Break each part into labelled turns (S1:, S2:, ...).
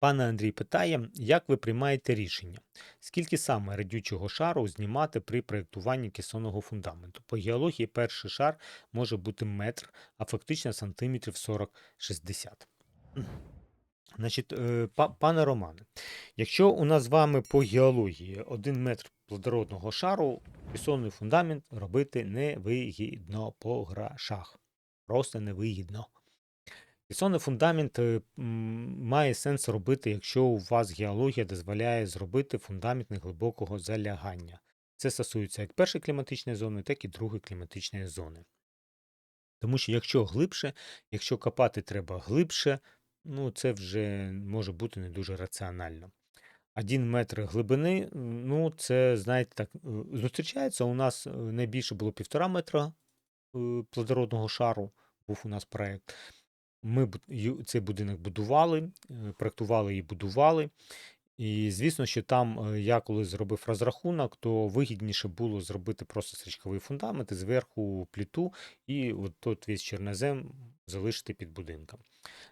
S1: Пане Андрій питає, як ви приймаєте рішення, скільки саме радючого шару знімати при проєктуванні кесонного фундаменту? По геології перший шар може бути метр, а фактично сантиметрів 40-60. Значить, е, пане Романе, якщо у нас з вами по геології один метр плодородного шару, кесонний фундамент робити невигідно по грошах. Просто невигідно. Кесонний фундамент е, має сенс робити, якщо у вас геологія дозволяє зробити фундамент неглибокого залягання. Це стосується як першої кліматичної зони, так і другої кліматичної зони. Тому що якщо глибше, якщо копати треба глибше, ну це вже може бути не дуже раціонально. Один метр глибини, ну це, знаєте, так, е, зустрічається. У нас е, найбільше було півтора метра плодородного шару, був у нас проєкт. Ми цей будинок будували, е, проектували і будували. І звісно, що там е, я коли зробив розрахунок, то вигідніше було зробити просто стрічковий фундамент зверху пліту, і от тут весь чорнозем залишити під будинком.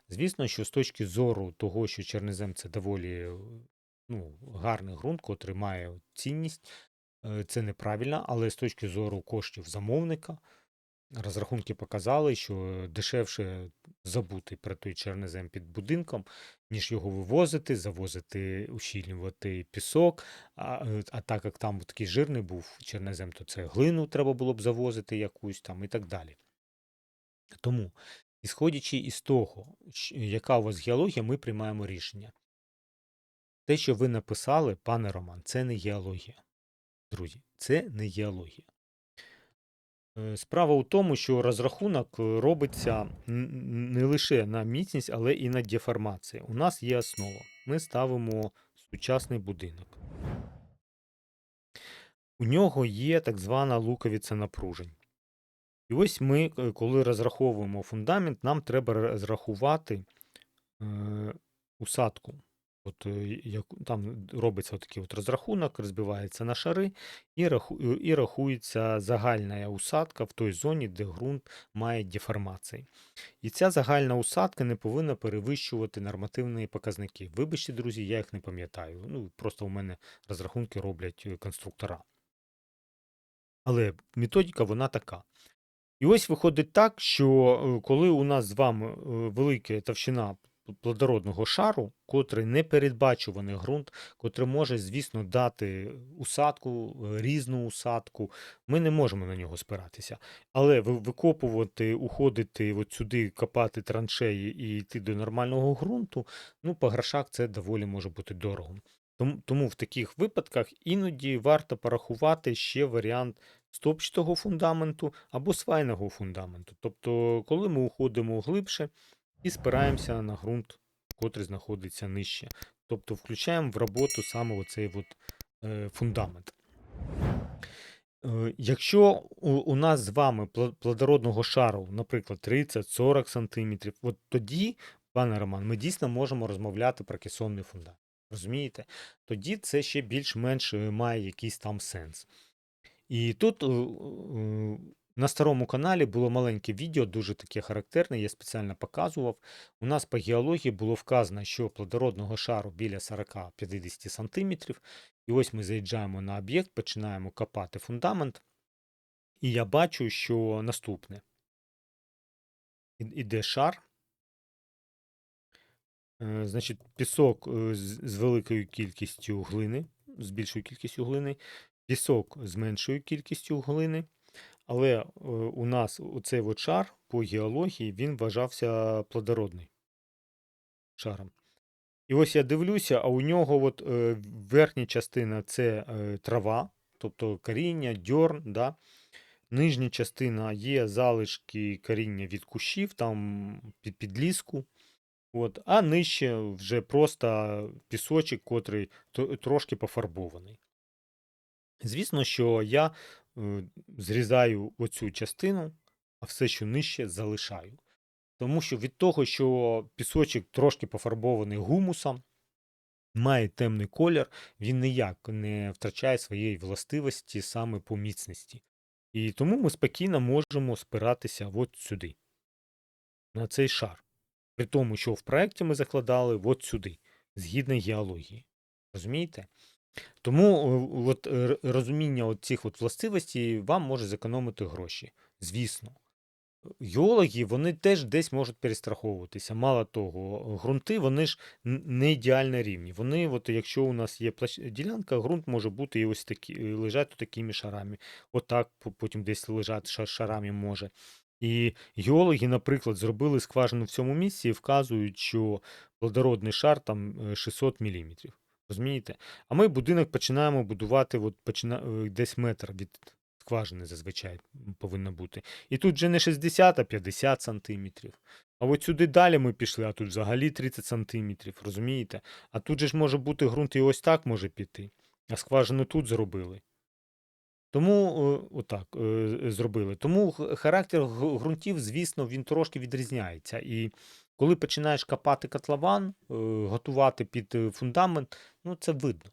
S1: Звісно, що з точки зору того, що чорнозем це доволі е, ну, гарний ґрунт, котрий має цінність, це неправильно, але з точки зору коштів замовника, розрахунки показали, що дешевше забути про той чорнозем під будинком, ніж його вивозити, завозити, ущільнювати пісок. А, е, а так як там такий жирний був чорнозем, то це глину треба було б завозити якусь там і так далі. Тому, ісходячи із того, яка у вас геологія, ми приймаємо рішення. Те, що ви написали, пане Роман, це не геологія. Друзі, це не геологія. Е, Справа у тому, що розрахунок е, робиться не лише на міцність, але і на деформацію. У нас є основа. Ми ставимо сучасний будинок. У нього є так звана луковиця напружень. І ось ми, е, коли розраховуємо фундамент, нам треба розрахувати усадку. От, е, як, там робиться такий от розрахунок, розбивається на шари і, раху, і рахується загальна усадка в той зоні, де ґрунт має деформації. І ця загальна усадка не повинна перевищувати нормативні показники. Вибачте, друзі, я їх не пам'ятаю. Ну, просто у мене розрахунки роблять е, конструктора. Але методика вона така. І ось виходить так, що е, коли у нас з вами велика товщина плодородного шару, котрий непередбачуваний ґрунт, котрий може, звісно, дати усадку, е, різну усадку, ми не можемо на нього спиратися. Але викопувати, уходити от сюди, копати траншеї і йти до нормального ґрунту, ну, по грошах це доволі може бути дорого. Тому, в таких випадках іноді варто порахувати ще варіант стопчатого фундаменту або свайного фундаменту. Тобто, коли ми уходимо глибше і спираємося на ґрунт, котрий знаходиться нижче. Тобто включаємо в роботу саме оцей от, е, фундамент. Е, Якщо у, нас з вами плодородного шару, наприклад, 30-40 см, от тоді, пане Роман, ми дійсно можемо розмовляти про кесонний фундамент. Розумієте? Тоді це ще більш-менш е, має якийсь там сенс. І тут е, на старому каналі було маленьке відео, дуже таке характерне, я спеціально показував. У нас по геології було вказано, що плодородного шару біля 40-50 см. І ось ми заїжджаємо на об'єкт, починаємо копати фундамент. І я бачу, що наступне. Іде шар. Е, Значить, пісок е, з великою кількістю глини, з більшою кількістю глини, пісок з меншою кількістю глини. Але е, у нас оцей от шар по геології він вважався плодородний шаром. І ось я дивлюся, а у нього от, е, верхня частина це е, трава, тобто коріння, дьорн. Да? Нижня частина є залишки коріння від кущів, там під підліску. От, а нижче вже просто пісочок, котрий трошки пофарбований. Звісно, що я е, зрізаю оцю частину, а все, що нижче, залишаю. Тому що від того, що пісочок трошки пофарбований гумусом, має темний колір, він ніяк не втрачає своєї властивості саме по міцності. І тому ми спокійно можемо спиратися от сюди, на цей шар. При тому, що в проєкті ми закладали от сюди. згідно геології. Розумієте? Тому е, от, е, розуміння от цих от властивостей вам може зекономити гроші. Звісно. Геологи, вони теж десь можуть перестраховуватися. Мало того, ґрунти, вони ж не ідеально рівні. Вони, от якщо у нас є ділянка, ґрунт може бути і ось такі, е, лежати такими шарами. Отак, по- потім десь лежати ша- шарами може. І геологи, наприклад, зробили скважину в цьому місці і вказують, що плодородний шар там е, 600 мм. Розумієте? А ми будинок починаємо будувати от, почина... е, десь метр від скважини зазвичай повинно бути. І тут вже не 60, а 50 сантиметрів. А от сюди далі ми пішли, а тут взагалі 30 сантиметрів, розумієте? А тут же ж може бути ґрунт і ось так може піти. А скважину тут зробили. Тому отак е, зробили. Тому характер ґрунтів, звісно, він трошки відрізняється. І коли починаєш копати котлован, е, готувати під е, фундамент, ну це видно.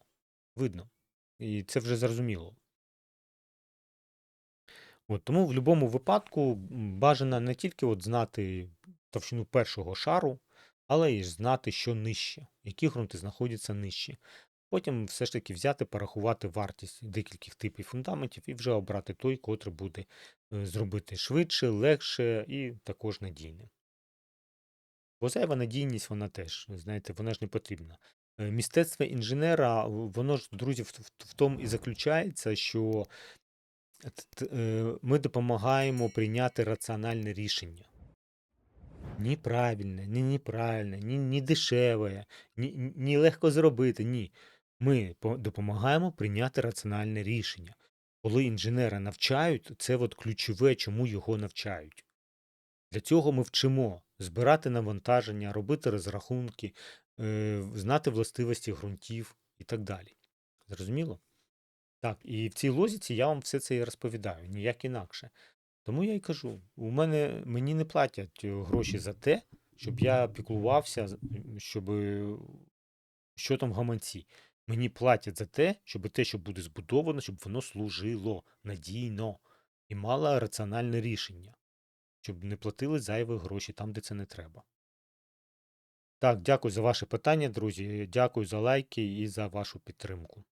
S1: Видно. І це вже зрозуміло. От, тому в будь-якому випадку бажано не тільки от знати товщину першого шару, але й знати, що нижче, які ґрунти знаходяться нижче. Потім все ж таки взяти, порахувати вартість декількох типів фундаментів і вже обрати той, котрий буде е, зробити швидше, легше і також надійним. Бо зайва надійність, вона теж, знаєте, вона ж не потрібна. Е, Мистецтво інженера, воно ж, друзі, в, в, в тому і заключається, що е, ми допомагаємо прийняти раціональне рішення. Ні правильне, ні неправильне, ні, ні дешеве, ні, ні легко зробити. Ні. Ми допомагаємо прийняти раціональне рішення. Коли інженера навчають, це от ключове, чому його навчають. Для цього ми вчимо збирати навантаження, робити розрахунки, е, знати властивості ґрунтів і так далі. Зрозуміло? Так, і в цій лозіці я вам все це і розповідаю, ніяк інакше. Тому я й кажу: у мене мені не платять е, гроші за те, щоб я піклувався, щоб що там гаманці. Мені платять за те, щоб те, що буде збудовано, щоб воно служило надійно і мало раціональне рішення, щоб не платили зайві гроші там, де це не треба. Так, дякую за ваше питання, друзі. Дякую за лайки і за вашу підтримку.